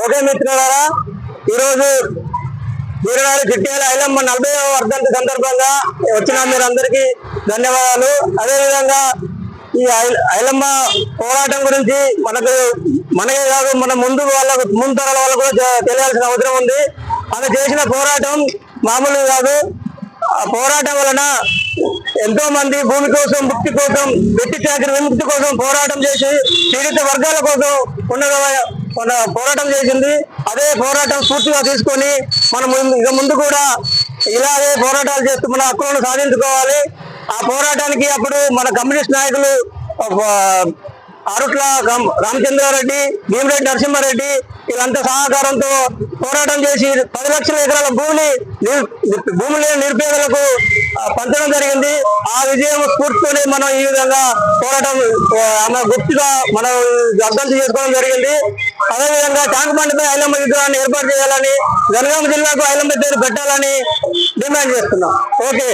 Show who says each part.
Speaker 1: Okay మిత్రులారా ఈరోజు వీరవారి చిట్యాల ఐలమ్మ నలభై వర్ధంతి సందర్భంగా వచ్చిన మీరందరికీ ధన్యవాదాలు. అదేవిధంగా ఈ ఐలమ్మ పోరాటం గురించి మనకు మనకే కాదు మన ముందు వాళ్ళకు ముందు తరాల వాళ్ళకు కూడా తెలియాల్సిన అవసరం ఉంది. అది చేసిన పోరాటం మామూలు కాదు. ఆ పోరాటం వలన ఎంతో మంది భూమి కోసం ముక్తి కోసం వెట్టి చాకరి విముక్తి కోసం పోరాటం చేసి పీడిత వర్గాల కోసం ఉన్న మన పోరాటం చేసింది. అదే పోరాటం స్ఫూర్తిగా తీసుకొని మనం ముందు- ఇక ముందు కూడా ఇలాగే పోరాటాలు చేస్తూ మన హక్కులను సాధించుకోవాలి. ఆ పోరాటానికి అప్పుడు మన కమ్యూనిస్ట్ నాయకులు అరుట్ల రామచంద్రారెడ్డి భీమిరెడ్డి నరసింహారెడ్డి వీళ్ళంతా సహకారంతో పోరాటం చేసి పది లక్షల ఎకరాల భూమిని భూమి లేని నిరుపేదలకు పంచడం జరిగింది. ఆ విజయం స్ఫూర్తితోనే మనం ఈ విధంగా పోరాటం మన గుర్తుగా మనం అర్థం చేసుకోవడం జరిగింది. అదేవిధంగా ట్యాంక్ బండిపై ఐలమ్మ విగ్రహాన్ని ఏర్పాటు చేయాలని జనగామ జిల్లాకు ఐలమ్మ పేరు పెట్టాలని డిమాండ్ చేస్తున్నాం. ఓకే.